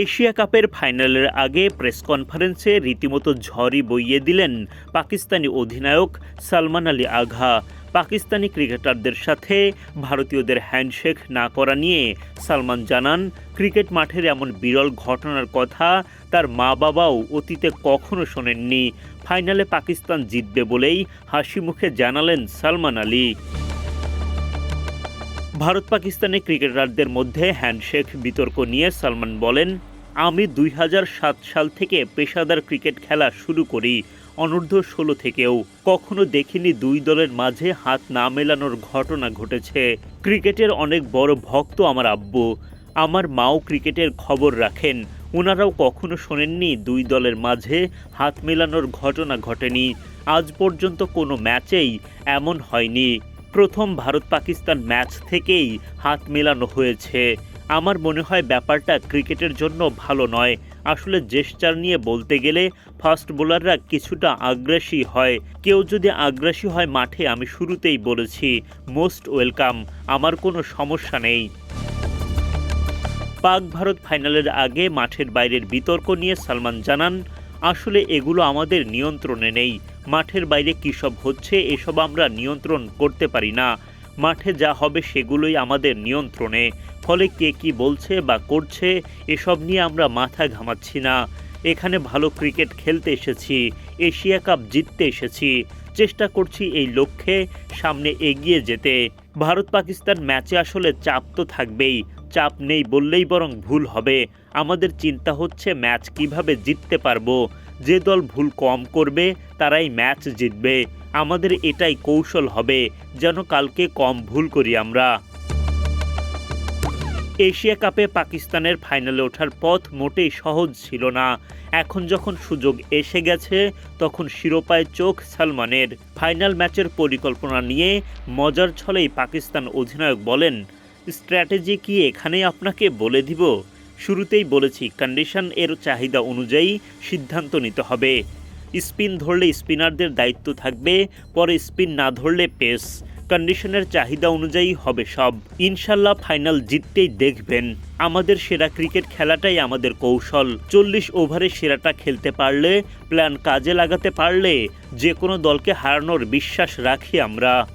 Asia কাপের ফাইনালের আগে প্রেস কনফারেন্সে রীতিমতো ঝড়ই বইয়ে দিলেন পাকিস্তানি অধিনায়ক সালমান আলী আঘা। পাকিস্তানি ক্রিকেটারদের সাথে ভারতীয়দের হ্যান্ডশেক না করা নিয়ে সালমান জানান, ক্রিকেট মাঠের এমন বিরল ঘটনার কথা তার মা বাবাও অতীতে কখনো শোনেননি। ফাইনালে পাকিস্তান জিতবে বলেই হাসি মুখে জানালেন সালমান আলী। ভারত পাকিস্তানি ক্রিকেটারদের মধ্যে হ্যান্ডশেক বিতর্ক নিয়ে সালমান বলেন, আমি দুই হাজার সাত সাল থেকে পেশাদার ক্রিকেট খেলা শুরু করি, অনূর্ধ্ব ষোলো থেকেও। কখনো দেখিনি দুই দলের মাঝে হাত না মেলানোর ঘটনা ঘটেছে। ক্রিকেটের অনেক বড় ভক্ত আমার আব্বু। আমার মাও ক্রিকেটের খবর রাখেন। ওনারাও কখনো শোনেননি দুই দলের মাঝে হাত মেলানোর ঘটনা ঘটেনি। আজ পর্যন্ত কোনো ম্যাচেই এমন হয়নি। প্রথম ভারত পাকিস্তান ম্যাচ থেকেই হাত মেলানো হয়েছে। আমার মনে হয় ব্যাপারটা ক্রিকেটের জন্য ভালো নয়। আসলে জেস্টার নিয়ে বলতে গেলে ফাস্ট বোলাররা কিছুটা আগ্রাসী হয়। কেউ যদি আগ্রাসী হয় মাঠে, আমি শুরুতেই বলেছি, মোস্ট ওয়েলকাম, আমার কোনো সমস্যা নেই। পাক ভারত ফাইনালের আগে মাঠের বাইরের বিতর্ক নিয়ে সালমান জানান, আসলে এগুলো আমাদের নিয়ন্ত্রণে নেই। মাঠের বাইরে কী সব হচ্ছে, এসব আমরা নিয়ন্ত্রণ করতে পারি না। মাঠে যা হবে সেগুলোই আমাদের নিয়ন্ত্রণে। ফলে কে কি বলছে বা করছে, এসব নিয়ে আমরা মাথা ঘামাচ্ছি না। এখানে ভালো ক্রিকেট খেলতে এসেছি, এশিয়া কাপ জিততে এসেছি। চেষ্টা করছি এই লক্ষ্যে সামনে এগিয়ে যেতে। ভারত পাকিস্তান ম্যাচে আসলে চাপ তো থাকবেই, চাপ নেই বললেই বরং ভুল হবে। আমাদের চিন্তা হচ্ছে ম্যাচ কীভাবে জিততে পারব যে দল ভুল কম করবে, তারাই ম্যাচ জিতবে। আমাদের এটাই কৌশল হবে, যেন কালকে কম ভুল করি আমরা। এশিয়া কাপে পাকিস্তানের ফাইনালে ওঠার পথ মোটেই সহজ ছিল না। এখন যখন সুযোগ এসে গেছে, তখন শিরোপায় চোখ সালমানের। ফাইনাল ম্যাচের পরিকল্পনা নিয়ে মজার ছলেই পাকিস্তান অধিনায়ক বলেন, স্ট্র্যাটেজি কি এখানেই আপনাকে বলে দিব? শুরুতেই বলেছি কন্ডিশন এর চাহিদা অনুযায়ী সিদ্ধান্ত নিতে হবে। স্পিন ধরলে স্পিনারদের দায়িত্ব থাকবে, পরে স্পিন না ধরলে পেস। কন্ডিশনের চাহিদা অনুযায়ী হবে সব। ইনশাল্লাহ ফাইনাল জিততেই দেখবেন। আমাদের সেরা ক্রিকেট খেলাটাই আমাদের কৌশল। চল্লিশ ওভারে সেরাটা খেলতে পারলে, প্ল্যান কাজে লাগাতে পারলে যে কোনো দলকে হারানোর বিশ্বাস রাখি আমরা।